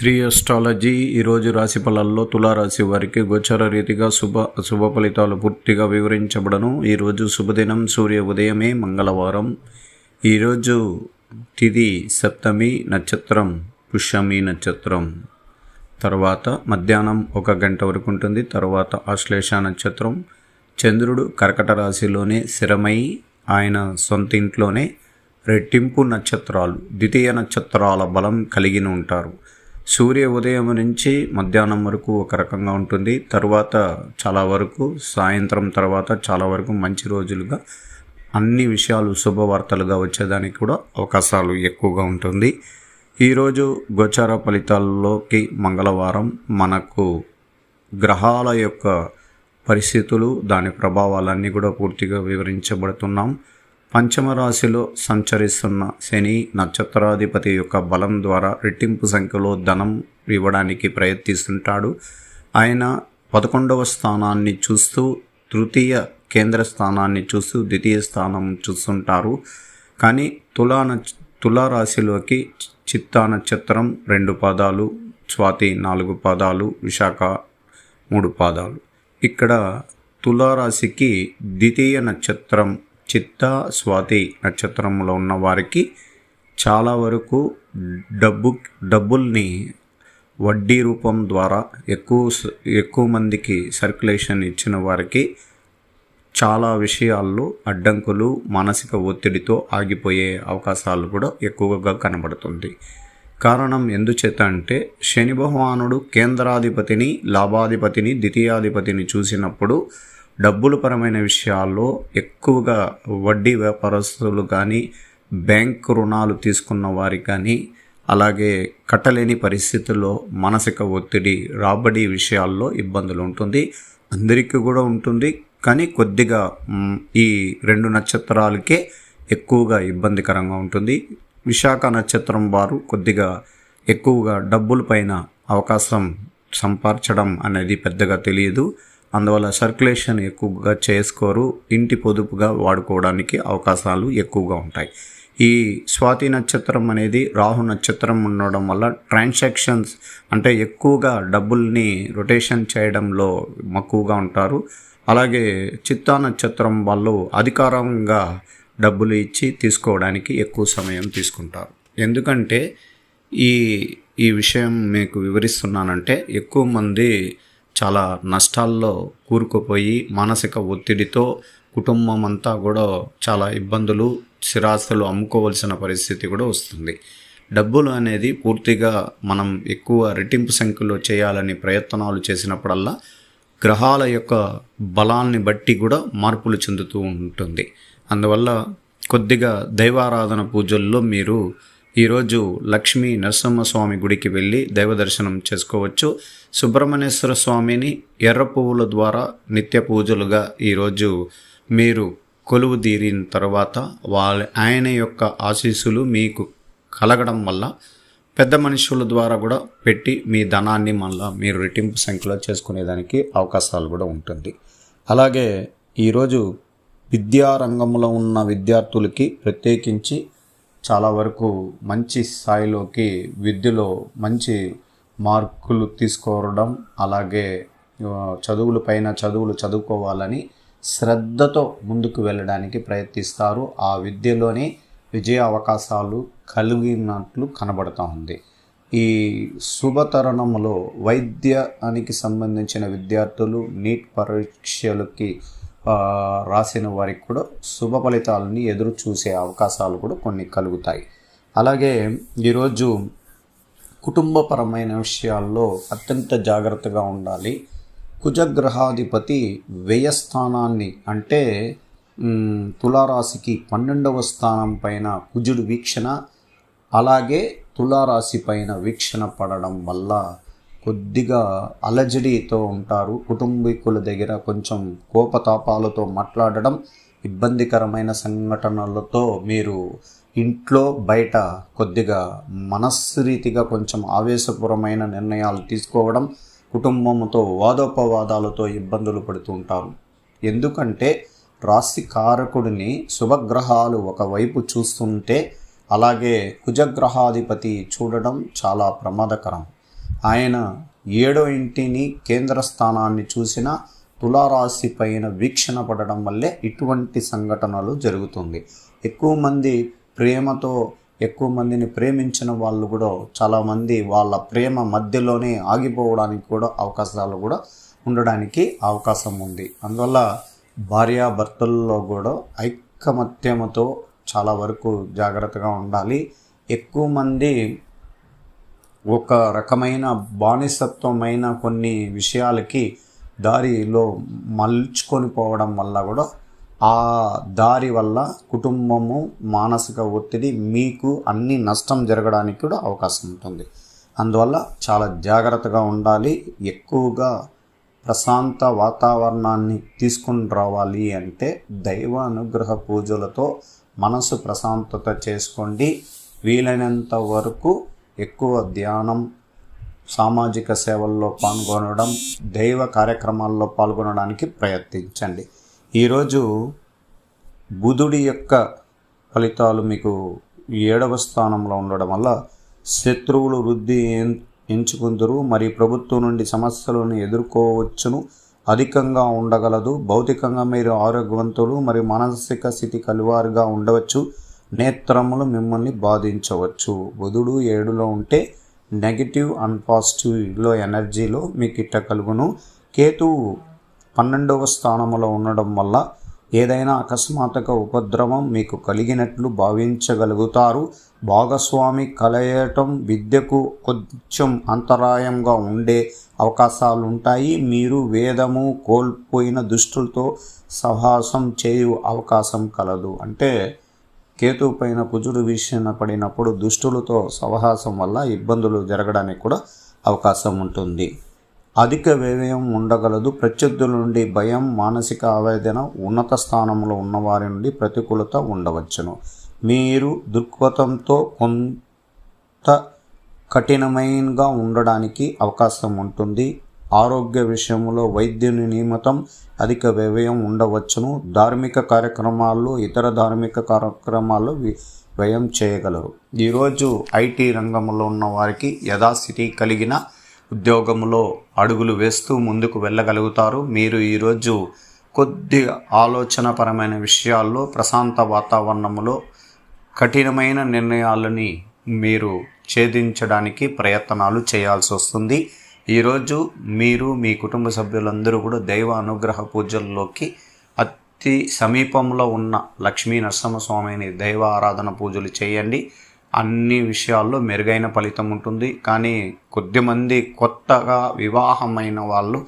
Shri astrology ఈరోజు రాశి ఫలాల్లో తులారాశి వారికి గోచర రీతిగా శుభ శుభ ఫలితాలు పూర్తిగా వివరించబడను. ఈరోజు శుభదినం సూర్య ఉదయమే మంగళవారం. ఈరోజు తిది సప్తమి నక్షత్రం పుష్యమి నక్షత్రం. తర్వాత మధ్యాహ్నం ఒక గంట వరకు ఉంటుంది. తర్వాత ఆశ్లేష నక్షత్రం. చంద్రుడు కర్కట రాశిలోనే స్థిరమై ఆయన సొంత ఇంట్లోనే రెట్టింపు నక్షత్రాలు ద్వితీయ నక్షత్రాల బలం కలిగిన ఉంటారు. సూర్య ఉదయం నుంచి మధ్యాహ్నం వరకు ఒక రకంగా ఉంటుంది. తర్వాత చాలా వరకు సాయంత్రం తర్వాత చాలా వరకు మంచి రోజులుగా అన్ని విషయాలు శుభవార్తలుగా వచ్చేదానికి కూడా అవకాశాలు ఎక్కువగా ఉంటుంది. ఈరోజు గోచార ఫలితాల్లోకి మంగళవారం మనకు గ్రహాల యొక్క పరిస్థితులు దాని ప్రభావాలన్నీ కూడా పూర్తిగా వివరించబడుతున్నాం. పంచమ రాశిలో సంచరిస్తున్న శని నక్షత్రాధిపతి యొక్క బలం ద్వారా రెట్టింపు సంఖ్యలో ధనం ఇవ్వడానికి ప్రయత్నిస్తుంటాడు. ఆయన పదకొండవ స్థానాన్ని చూస్తూ తృతీయ కేంద్ర స్థానాన్ని చూస్తూ ద్వితీయ స్థానం చూస్తుంటారు. కానీ తులా తులారాశిలోకి చిత్తా నక్షత్రం రెండు పాదాలు స్వాతి నాలుగు పాదాలు విశాఖ మూడు పాదాలు. ఇక్కడ తులారాశికి ద్వితీయ నక్షత్రం చిత్త స్వాతి నక్షత్రంలో ఉన్న వారికి చాలా వరకు డబ్బు డబ్బుల్ని వడ్డీ రూపం ద్వారా ఎక్కువ ఎక్కువ మందికి సర్క్యులేషన్ ఇచ్చిన వారికి చాలా విషయాల్లో అడ్డంకులు మానసిక ఒత్తిడితో ఆగిపోయే అవకాశాలు కూడా ఎక్కువగా కనబడుతుంది. కారణం ఎందుచేత అంటే శని భగవానుడు కేంద్రాధిపతిని లాభాధిపతిని ద్వితీయాధిపతిని చూసినప్పుడు డబ్బుల పరమైన విషయాల్లో ఎక్కువగా వడ్డీ వ్యాపారస్తులు కానీ బ్యాంక్ రుణాలు తీసుకున్న వారికి కానీ అలాగే కట్టలేని పరిస్థితుల్లో మానసిక ఒత్తిడి రాబడి విషయాల్లో ఇబ్బందులు ఉంటుంది. అందరికీ కూడా ఉంటుంది. కానీ కొద్దిగా ఈ రెండు నక్షత్రాలకే ఎక్కువగా ఇబ్బందికరంగా ఉంటుంది. విశాఖ నక్షత్రం వారు కొద్దిగా ఎక్కువగా డబ్బుల పైన అవకాశం సంపార్చడం అనేది పెద్దగా తెలియదు. అందువల్ల సర్క్యులేషన్ ఎక్కువగా చేసుకోరు ఇంటి పొదుపుగా వాడుకోవడానికి అవకాశాలు ఎక్కువగా ఉంటాయి. ఈ స్వాతి నక్షత్రం అనేది రాహు నక్షత్రం ఉండడం వల్ల ట్రాన్సాక్షన్స్ అంటే ఎక్కువగా డబ్బుల్ని రొటేషన్ చేయడంలో మక్కువగా ఉంటారు. అలాగే చిత్తా నక్షత్రం వాళ్ళు అధికారంగా డబ్బులు ఇచ్చి తీసుకోవడానికి ఎక్కువ సమయం తీసుకుంటారు. ఎందుకంటే ఈ ఈ విషయం మీకు వివరిస్తున్నానంటే ఎక్కువ మంది చాలా నష్టాల్లో కూరుకుపోయి మానసిక ఒత్తిడితో కుటుంబం అంతా కూడా చాలా ఇబ్బందులు స్థిరాస్తులు అమ్ముకోవలసిన పరిస్థితి కూడా వస్తుంది. డబ్బులు అనేది పూర్తిగా మనం ఎక్కువ రెట్టింపు సంఖ్యలో చేయాలని ప్రయత్నాలు చేసినప్పుడల్లా గ్రహాల యొక్క బలాన్ని బట్టి కూడా మార్పులు చెందుతూ ఉంటుంది. అందువల్ల కొద్దిగా దైవారాధన పూజల్లో మీరు ఈరోజు లక్ష్మీ నరసింహస్వామి గుడికి వెళ్ళి దైవదర్శనం చేసుకోవచ్చు. సుబ్రహ్మణ్యేశ్వర స్వామిని ఎర్ర పువ్వుల ద్వారా నిత్య పూజలుగా ఈరోజు మీరు కొలువు తీరిన తర్వాత వాళ్ళ ఆయన యొక్క ఆశీస్సులు మీకు కలగడం వల్ల పెద్ద మనుషుల ద్వారా కూడా పెట్టి మీ ధనాన్ని మళ్ళా మీరు రెట్టింపు సంఖ్యలో చేసుకునేదానికి అవకాశాలు కూడా ఉంటుంది. అలాగే ఈరోజు విద్యారంగంలో ఉన్న విద్యార్థులకి ప్రత్యేకించి చాలా వరకు మంచి స్థాయిలోకి విద్యలో మంచి మార్కులు తీసుకోవడం అలాగే చదువుల పైన చదువులు చదువుకోవాలని శ్రద్ధతో ముందుకు వెళ్ళడానికి ప్రయత్నిస్తారు. ఆ విద్యలోనే విజయ అవకాశాలు కలిగినట్లు కనబడుతూ ఉంది. ఈ శుభతరుణంలో వైద్యానికి సంబంధించిన విద్యార్థులు నీట్ పరీక్షలకి రాసిన వారికి కూడా శుభ ఫలితాలని ఎదురు చూసే అవకాశాలు కూడా కొన్ని కలుగుతాయి. అలాగే ఈరోజు కుటుంబపరమైన విషయాల్లో అత్యంత జాగ్రత్తగా ఉండాలి. కుజగ్రహాధిపతి వ్యయస్థానాన్ని అంటే తులారాశికి పన్నెండవ స్థానం పైన కుజుడు వీక్షణ అలాగే తులారాశి పైన వీక్షణ పడడం వల్ల కొద్దిగా అలజడితో ఉంటారు. కుటుంబీకుల దగ్గర కొంచెం కోపతాపాలతో మాట్లాడడం ఇబ్బందికరమైన సంఘటనలతో మీరు ఇంట్లో బయట కొద్దిగా మనస్సురీతిగా కొంచెం ఆవేశపూరమైన నిర్ణయాలు తీసుకోవడం కుటుంబంతో వాదోపవాదాలతో ఇబ్బందులు పడుతూ ఉంటారు. ఎందుకంటే రాశి కారకుడిని శుభగ్రహాలు ఒకవైపు చూస్తుంటే అలాగే కుజగ్రహాధిపతి చూడడం చాలా ప్రమాదకరం. ఆయన ఏడో ఇంటిని కేంద్ర స్థానాన్ని చూసిన తులారాశి పైన వీక్షణ పడడం వల్లే ఇటువంటి సంఘటనలు జరుగుతుంది. ఎక్కువ మంది ప్రేమతో ఎక్కువ మందిని ప్రేమించిన వాళ్ళు కూడా చాలామంది వాళ్ళ ప్రేమ మధ్యలోనే ఆగిపోవడానికి కూడా అవకాశాలు కూడా ఉండడానికి అవకాశం ఉంది. అందువల్ల భార్యాభర్తల్లో కూడా ఐకమత్యమతో చాలా వరకు జాగ్రత్తగా ఉండాలి. ఎక్కువ మంది ఒక రకమైన బానిసత్వమైన కొన్ని విషయాలకి దారిలో మలుచుకొని పోవడం వల్ల కూడా ఆ దారి వల్ల కుటుంబము మానసిక ఒత్తిడి మీకు అన్ని నష్టం జరగడానికి కూడా అవకాశం ఉంటుంది. అందువల్ల చాలా జాగ్రత్తగా ఉండాలి. ఎక్కువగా ప్రశాంత వాతావరణాన్ని తీసుకుని రావాలి అంటే దైవ అనుగ్రహ పూజలతో మనసు ప్రశాంతత చేసుకోండి. వీలైనంత వరకు ఎక్కువ ధ్యానం సామాజిక సేవల్లో పాల్గొనడం దైవ కార్యక్రమాల్లో పాల్గొనడానికి ప్రయత్నించండి. ఈరోజు బుధుడి యొక్క ఫలితాలు మీకు ఏడవ స్థానంలో ఉండడం వల్ల శత్రువులు వృద్ధి ఎం- ఎంచుకుందరు మరి ప్రభుత్వం నుండి సమస్యలను ఎదుర్కోవచ్చును. అధికంగా ఉండగలదు భౌతికంగా మీరు ఆరోగ్యవంతులు మరియు మానసిక స్థితి కలివారుగా ఉండవచ్చు. నేత్రములు మిమ్మల్ని బాధించవచ్చు. బుధుడు ఏడులో ఉంటే నెగిటివ్ అండ్ పాజిటివ్లో ఎనర్జీలో మీకు ఇట్ట కలుగును. కేతువు పన్నెండవ స్థానంలో ఉండడం వల్ల ఏదైనా అకస్మాత్తుగా ఉపద్రవం మీకు కలిగినట్లు భావించగలుగుతారు. భాగస్వామి కలయటం విద్యకు కొంచెం అంతరాయంగా ఉండే అవకాశాలు ఉంటాయి మీరు వేదము కోల్పోయిన దుష్టులతో సహాసం చేయు అవకాశం కలదు. అంటే కేతు పైన కుజుడు వీక్షణ పడినప్పుడు దుష్టులతో సవహాసం వల్ల ఇబ్బందులు జరగడానికి కూడా అవకాశం ఉంటుంది. అధిక వ్యయం ఉండగలదు. ప్రత్యర్థుల నుండి భయం మానసిక ఆవేదన ఉన్నత స్థానంలో ఉన్నవారి నుండి ప్రతికూలత ఉండవచ్చును. మీరు దృక్పథంతో కొంత కఠినమైనగా ఉండడానికి అవకాశం ఉంటుంది. ఆరోగ్య విషయంలో వైద్యుని నియమితం అధిక వ్యయం ఉండవచ్చును. ధార్మిక కార్యక్రమాల్లో ఇతర ధార్మిక కార్యక్రమాల్లో వ్యయం చేయగలరు. ఈరోజు ఐటీ రంగంలో ఉన్న వారికి యథాస్థితి కలిగిన ఉద్యోగంలో అడుగులు వేస్తూ ముందుకు వెళ్ళగలుగుతారు. మీరు ఈరోజు కొద్ది ఆలోచనపరమైన విషయాల్లో ప్రశాంత వాతావరణంలో కఠినమైన నిర్ణయాలని మీరు ఛేదించడానికి ప్రయత్నాలు చేయాల్సి వస్తుంది ఈరోజు మీరు మీ కుటుంబ సభ్యులందరూ కూడా దైవ అనుగ్రహ పూజల్లోకి అతి సమీపంలో ఉన్న లక్ష్మీ నరసింహస్వామిని దైవ ఆరాధన పూజలు చేయండి. అన్ని విషయాల్లో మెరుగైన ఫలితం ఉంటుంది. కానీ కొద్దిమంది కొత్తగా వివాహమైన వాళ్ళు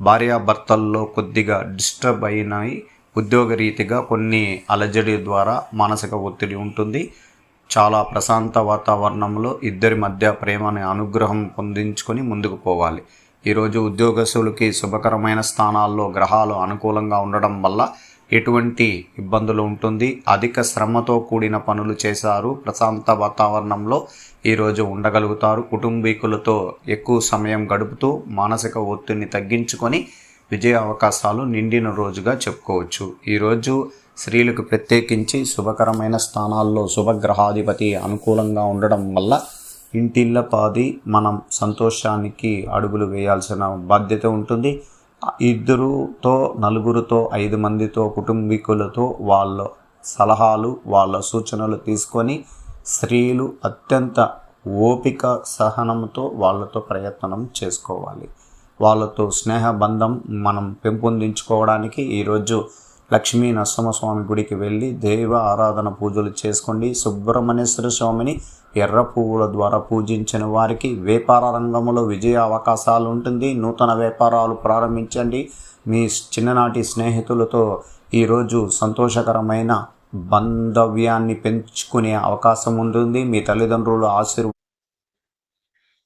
భార్యాభర్తల్లో కొద్దిగా డిస్టర్బ్ అయినాయి. ఉద్యోగరీతిగా కొన్ని అలజడి ద్వారా మానసిక ఒత్తిడి ఉంటుంది. చాలా ప్రశాంత వాతావరణంలో ఇద్దరి మధ్య ప్రేమని అనుగ్రహం పొందించుకొని ముందుకు పోవాలి. ఈరోజు ఉద్యోగస్తులకి శుభకరమైన స్థానాల్లో గ్రహాలు అనుకూలంగా ఉండడం వల్ల ఎటువంటి ఇబ్బందులు ఉంటుంది? అధిక శ్రమతో కూడిన పనులు చేశారు. ప్రశాంత వాతావరణంలో ఈరోజు ఉండగలుగుతారు. కుటుంబీకులతో ఎక్కువ సమయం గడుపుతూ మానసిక ఒత్తిడిని తగ్గించుకొని విజయ అవకాశాలు నిండిన రోజుగా చెప్పుకోవచ్చు. ఈరోజు స్త్రీలకు ప్రత్యేకించి శుభకరమైన స్థానాల్లో శుభగ్రహాధిపతి అనుకూలంగా ఉండడం వల్ల ఇంటిల్లపాది మనం సంతోషానికి అడుగులు వేయాల్సిన బాధ్యత ఉంటుంది. ఇద్దరుతో నలుగురితో ఐదు మందితో కుటుంబీకులతో వాళ్ళ సలహాలు వాళ్ళ సూచనలు తీసుకొని స్త్రీలు అత్యంత ఓపిక సహనంతో వాళ్ళతో ప్రయత్నం చేసుకోవాలి. వాళ్ళతో స్నేహ బంధం మనం పెంపొందించుకోవడానికి ఈరోజు లక్ష్మీ నరసింహస్వామి గుడికి వెళ్ళి దైవ ఆరాధన పూజలు చేసుకోండి. సుబ్రహ్మణ్యేశ్వర స్వామిని ఎర్ర పువ్వుల ద్వారా పూజించిన వారికి వ్యాపార రంగంలో విజయ అవకాశాలు ఉంటుంది. నూతన వ్యాపారాలు ప్రారంభించండి. మీ చిన్ననాటి స్నేహితులతో ఈరోజు సంతోషకరమైన బంధవ్యాన్ని పెంచుకునే అవకాశం ఉంటుంది. మీ తల్లిదండ్రుల ఆశీర్వాదం